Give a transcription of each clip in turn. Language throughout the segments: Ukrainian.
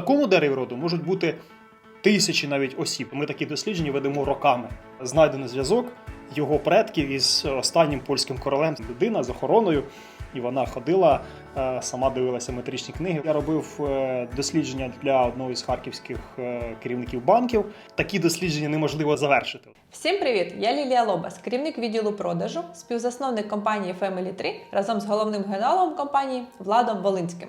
такому дереві роду можуть бути тисячі навіть осіб. Ми такі дослідження ведемо роками. Знайдений зв'язок його предків із останнім польським королем. Людина з охороною, і вона ходила, е, сама дивилася метричні книги. Я робив е, дослідження для одного із харківських е, керівників банків. Такі дослідження неможливо завершити. Всім привіт! Я Лілія Лобас, керівник відділу продажу, співзасновник компанії Family 3 разом з головним генеалогом компанії Владом Волинським.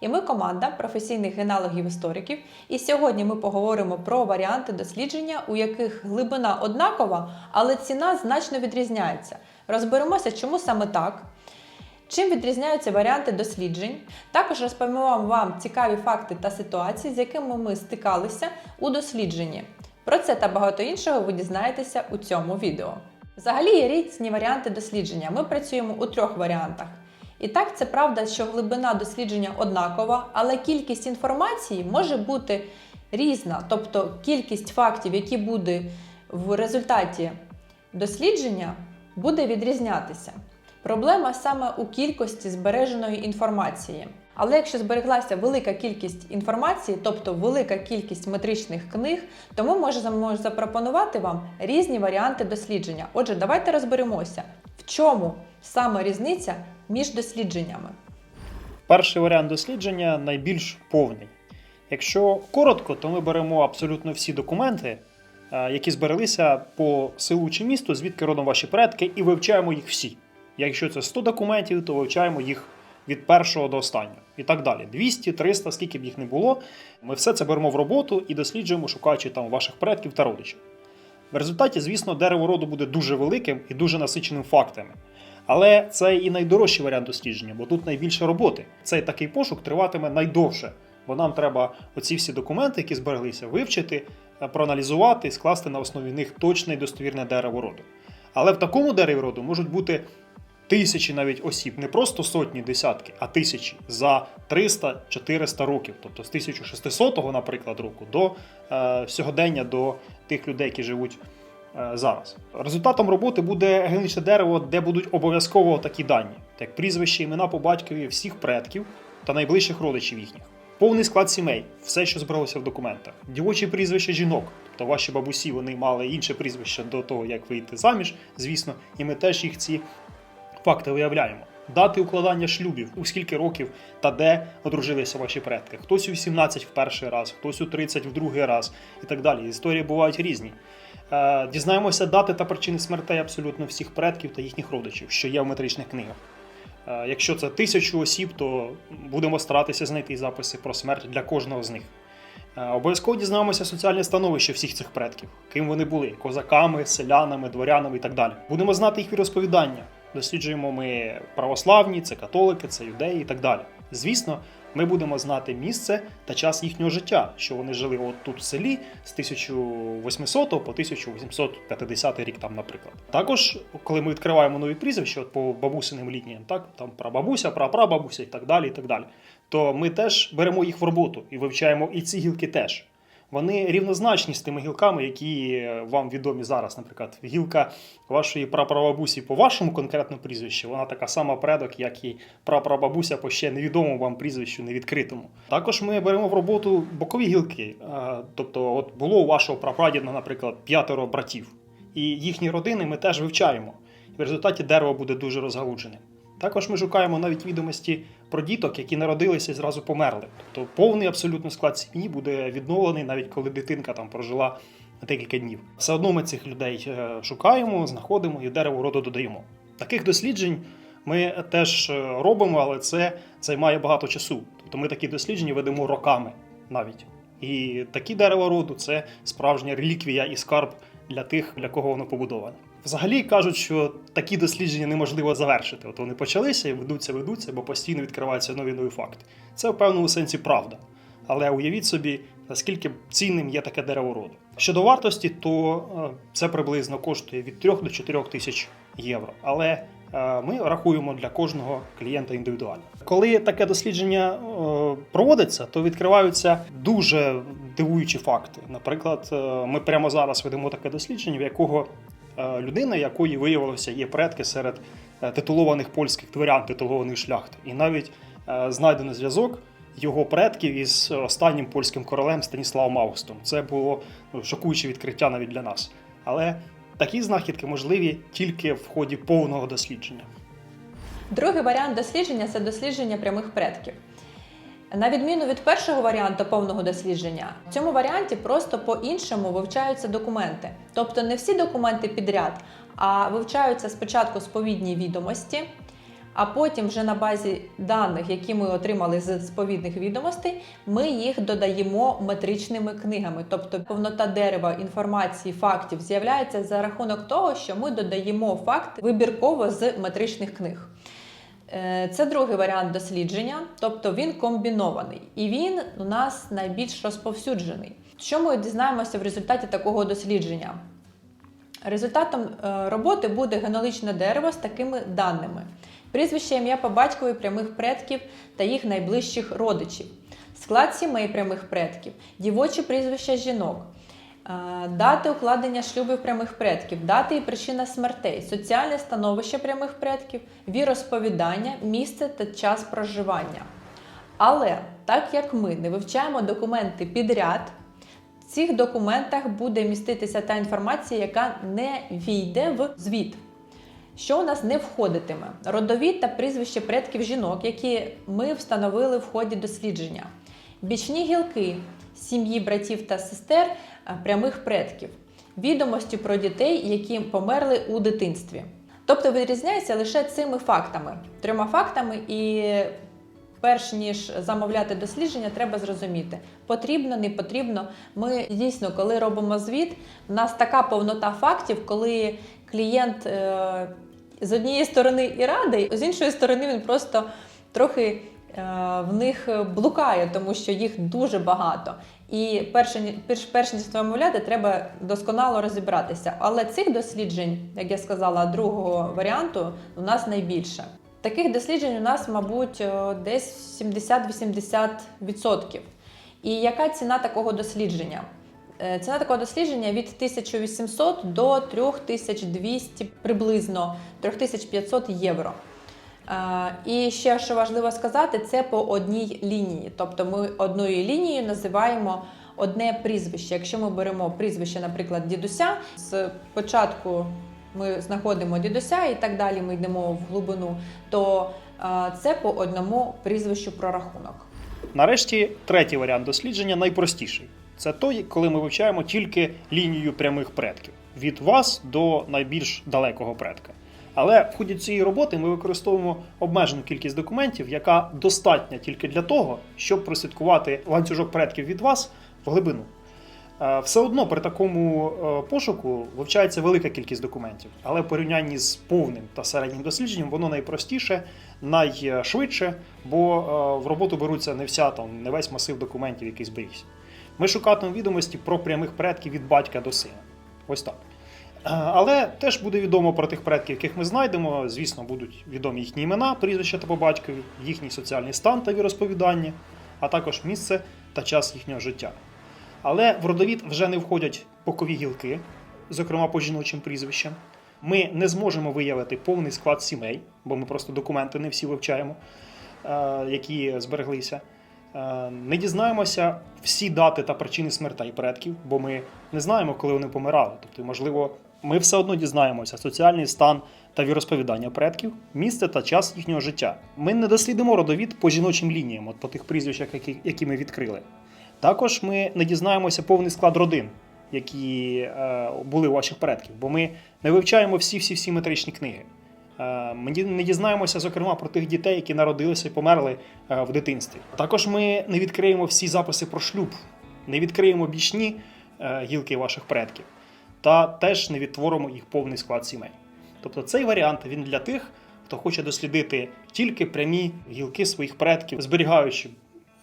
І ми команда професійних генеалогів-істориків. І сьогодні ми поговоримо про варіанти дослідження, у яких глибина однакова, але ціна значно відрізняється. Розберемося, чому саме так. Чим відрізняються варіанти досліджень? Також розповімо вам цікаві факти та ситуації, з якими ми стикалися у дослідженні. Про це та багато іншого ви дізнаєтеся у цьому відео. Взагалі є різні варіанти дослідження. Ми працюємо у трьох варіантах. І так, це правда, що глибина дослідження однакова, але кількість інформації може бути різна, тобто кількість фактів, які буде в результаті дослідження, буде відрізнятися. Проблема саме у кількості збереженої інформації. Але якщо збереглася велика кількість інформації, тобто велика кількість метричних книг, то ми можемо запропонувати вам різні варіанти дослідження. Отже, давайте розберемося, в чому саме різниця між дослідженнями. Перший варіант дослідження найбільш повний. Якщо коротко, то ми беремо абсолютно всі документи, е, які збереглися по селу чи місту, звідки родом ваші предки, і вивчаємо їх всі. Якщо це 100 документів, то вивчаємо їх від першого до останнього. І так далі. 200, 300, скільки б їх не було. Ми все це беремо в роботу і досліджуємо, шукаючи там ваших предків та родичів. В результаті, звісно, дерево роду буде дуже великим і дуже насиченим фактами. Але це і найдорожчий варіант дослідження, бо тут найбільше роботи. Цей такий пошук триватиме найдовше, бо нам треба оці всі документи, які збереглися, вивчити, е, проаналізувати і скласти на основі них точне і достовірне дерево роду. Але в такому дереві роду можуть бути тисячі навіть осіб, не просто сотні, десятки, а тисячі за 300-400 років, тобто з 1600, наприклад, року до е, сьогодення до тих людей, які живуть зараз. Результатом роботи буде генетичне дерево, де будуть обов'язково такі дані, як прізвище, імена по батькові всіх предків та найближчих родичів їхніх. Повний склад сімей, все, що збиралося в документах, дівочі прізвища жінок, тобто ваші бабусі вони мали інше прізвище до того, як вийти заміж, звісно, і ми теж їх ці факти виявляємо. Дати укладання шлюбів, у скільки років та де одружилися ваші предки. Хтось у 17 в перший раз, хтось у 30 в другий раз і так далі. Історії бувають різні. Е, Дізнаємося дати та причини смертей абсолютно всіх предків та їхніх родичів, що є в метричних книгах. Е, Якщо це тисячу осіб, то будемо старатися знайти записи про смерть для кожного з них. Е, Обов'язково дізнаємося соціальне становище всіх цих предків, ким вони були козаками, селянами, дворянами і так далі. Будемо знати їх віросповідання. Досліджуємо ми православні, це католики, це юдеї і так далі. Звісно, ми будемо знати місце та час їхнього життя, що вони жили от тут в селі з 1800 по 1850 рік, там, наприклад. Також, коли ми відкриваємо нові прізвища от по бабусиним лініям, так там прабабуся, прапрабабуся і так далі, і так далі, то ми теж беремо їх в роботу і вивчаємо і ці гілки теж. Вони рівнозначні з тими гілками, які вам відомі зараз. Наприклад, гілка вашої прапрабабусі по вашому конкретному прізвищу, вона така сама предок, як і прапрабабуся по ще невідомому вам прізвищу, невідкритому. Також ми беремо в роботу бокові гілки. Е, Тобто, от було у вашого прапрадіда, наприклад, п'ятеро братів, і їхні родини ми теж вивчаємо. В результаті дерево буде дуже розгалуджене. Також ми шукаємо навіть відомості про діток, які народилися і зразу померли. Тобто повний абсолютно склад сім'ї буде відновлений, навіть коли дитинка там прожила декілька днів. Все одно ми цих людей е, шукаємо, знаходимо і дерево роду додаємо. Таких досліджень ми теж е, робимо, але це займає багато часу. Тобто ми такі дослідження ведемо роками навіть. І такі дерева роду це справжня реліквія і скарб для тих, для кого воно побудоване. Взагалі кажуть, що такі дослідження неможливо завершити. От вони почалися і ведуться, ведуться, бо постійно відкриваються нові нові факти. Це в певному сенсі правда. Але уявіть собі, наскільки цінним є таке дерево роду. Щодо вартості, то е, це приблизно коштує від 3 до 4 тисяч євро. Але е, ми рахуємо для кожного клієнта індивідуально. Коли таке дослідження е, проводиться, то відкриваються дуже дивуючі факти. Наприклад, ми прямо зараз ведемо таке дослідження, в якого людина, якої виявилося, є предки серед е, титулованих польських дворян, титулованих шляхти. І навіть е, знайдено зв'язок його предків із останнім польським королем Станіславом Августом. Це було ну, шокуюче відкриття навіть для нас. Але такі знахідки можливі тільки в ході повного дослідження. Другий варіант дослідження це дослідження прямих предків. На відміну від першого варіанту повного дослідження, в цьому варіанті просто по-іншому вивчаються документи. Тобто не всі документи підряд, а вивчаються спочатку сповідні відомості, а потім вже на базі даних, які ми отримали з сповідних відомостей, ми їх додаємо метричними книгами. Тобто повнота дерева інформації, фактів з'являється за рахунок того, що ми додаємо факти вибірково з метричних книг. Е, Це другий варіант дослідження, тобто він комбінований. І він у нас найбільш розповсюджений. Що ми дізнаємося в результаті такого дослідження? Результатом е, роботи буде генеалогічне дерево з такими даними: прізвище, ім'я по батькові прямих предків та їх найближчих родичів, склад сімей прямих предків, дівочі прізвища жінок, дати укладення шлюбів прямих предків, дати і причина смертей, соціальне становище прямих предків, віросповідання, місце та час проживання. Але так як ми не вивчаємо документи підряд, в цих документах буде міститися та інформація, яка не війде в звіт. Що у нас не входитиме? Родові та прізвище предків жінок, які ми встановили в ході дослідження, бічні гілки сім'ї братів та сестер е, прямих предків, відомості про дітей, які померли у дитинстві. Тобто відрізняється лише цими фактами, трьома фактами, і перш ніж замовляти дослідження, треба зрозуміти, потрібно, не потрібно. Ми дійсно, коли робимо звіт, у нас така повнота фактів, коли клієнт е, з однієї сторони і радий, з іншої сторони він просто трохи в них блукає, тому що їх дуже багато. І перш, перш, перш ніж замовляти, треба досконало розібратися. Але цих досліджень, як я сказала, другого варіанту у нас найбільше. Таких досліджень у нас, мабуть, е, десь 70-80%. І яка ціна такого дослідження? Е, Ціна такого дослідження від 1800 до 3200 приблизно 3500 євро. Е, І ще що важливо сказати, це по одній лінії. Тобто ми одною лінією називаємо одне прізвище. Якщо ми беремо прізвище, наприклад, дідуся, з початку ми знаходимо дідуся і так далі ми йдемо в глибину, то е, це по одному прізвищу прорахунок. Нарешті, третій варіант дослідження найпростіший. Це той, коли ми вивчаємо тільки лінію прямих предків від вас до найбільш далекого предка. Але в ході цієї роботи ми використовуємо обмежену кількість документів, яка достатня тільки для того, щоб прослідкувати ланцюжок предків від вас в глибину. Е, Все одно при такому е, пошуку вивчається велика кількість документів, але в порівнянні з повним та середнім дослідженням воно найпростіше, найшвидше, бо е, в роботу беруться не вся там, не весь масив документів, який зберігся. Ми шукатимемо відомості про прямих предків від батька до сина. Ось так. Е, Але теж буде відомо про тих предків, яких ми знайдемо. Звісно, будуть відомі їхні імена, прізвища та по батькові, їхній соціальний стан та віросповідання, а також місце та час їхнього життя. Але в родовід вже не входять бокові гілки, зокрема по жіночим прізвищам. Ми не зможемо виявити повний склад сімей, бо ми просто документи не всі вивчаємо, е, які збереглися. Е, Не дізнаємося всі дати та причини смертей предків, бо ми не знаємо, коли вони помирали. Тобто, можливо, ми все одно дізнаємося соціальний стан та віросповідання предків, місце та час їхнього життя. Ми не дослідимо родовід по жіночим лініям, от по тих прізвищах, які, які ми відкрили. Також ми не дізнаємося повний склад родин, які е, були у ваших предків, бо ми не вивчаємо всі-всі-всі метричні книги. Е, Ми не дізнаємося, зокрема, про тих дітей, які народилися і померли е, в дитинстві. Також ми не відкриємо всі записи про шлюб, не відкриємо бічні е, гілки ваших предків, та теж не відтворимо їх повний склад сімей. Тобто цей варіант він для тих, хто хоче дослідити тільки прямі гілки своїх предків, зберігаючи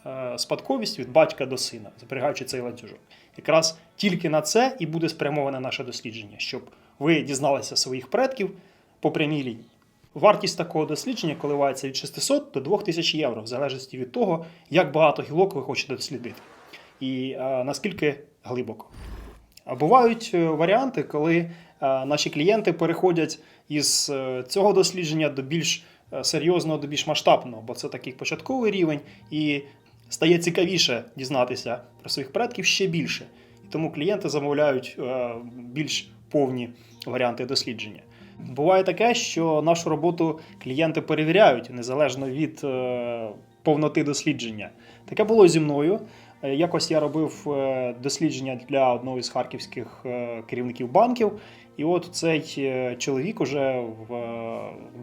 е, спадковість від батька до сина, зберігаючи цей ланцюжок. Якраз тільки на це і буде спрямоване наше дослідження, щоб ви дізналися своїх предків по прямій лінії. Вартість такого дослідження коливається від 600 до 2000 євро, в залежності від того, як багато гілок ви хочете дослідити і е, наскільки глибоко. Бувають е, варіанти, коли е, наші клієнти переходять із е, цього дослідження до більш серйозного, до більш масштабного, бо це такий початковий рівень, і стає цікавіше дізнатися про своїх предків ще більше. І тому клієнти замовляють більш повні варіанти дослідження. Буває таке, що нашу роботу клієнти перевіряють незалежно від повноти дослідження. Таке було зі мною. Е, Якось я робив е, дослідження для одного із харківських е, керівників банків, і от цей чоловік уже в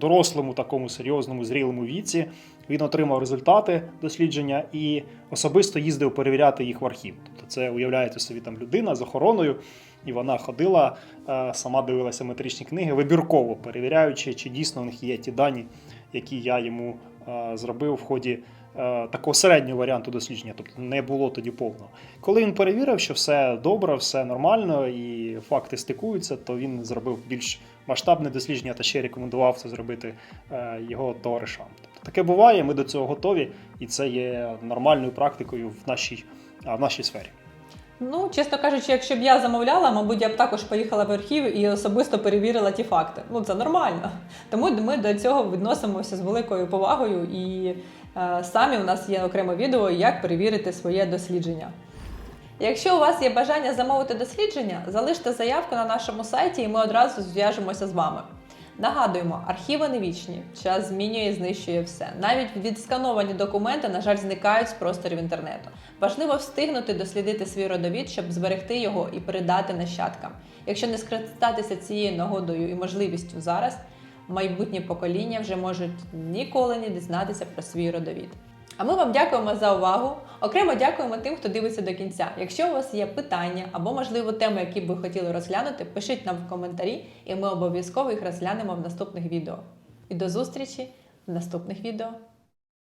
дорослому, такому серйозному, зрілому віці він отримав результати дослідження і особисто їздив перевіряти їх в архів. Тобто, це уявляєте собі там людина з охороною, і вона ходила, сама дивилася метричні книги, вибірково перевіряючи, чи дійсно в них є ті дані, які я йому зробив в ході такого середнього варіанту дослідження, тобто не було тоді повного. Коли він перевірив, що все добре, все нормально і факти стикуються, то він зробив більш масштабне дослідження та ще рекомендував це зробити е, його товаришам. Тобто таке буває, ми до цього готові, і це є нормальною практикою в нашій, в нашій сфері. Ну, чесно кажучи, якщо б я замовляла, мабуть, я б також поїхала в архів і особисто перевірила ті факти. Ну, це нормально. Тому ми до цього відносимося з великою повагою, і е, самі у нас є окреме відео, як перевірити своє дослідження. Якщо у вас є бажання замовити дослідження, залиште заявку на нашому сайті, і ми одразу зв'яжемося з вами. Нагадуємо, архіви не вічні, час змінює і знищує все. Навіть відскановані документи, на жаль, зникають з просторів інтернету. Важливо встигнути дослідити свій родовід, щоб зберегти його і передати нащадкам. Якщо не скористатися цією нагодою і можливістю зараз, майбутні покоління вже можуть ніколи не дізнатися про свій родовід. А ми вам дякуємо за увагу. Окремо дякуємо тим, хто дивиться до кінця. Якщо у вас є питання або, можливо, теми, які б ви хотіли розглянути, пишіть нам в коментарі, і ми обов'язково їх розглянемо в наступних відео. І до зустрічі в наступних відео.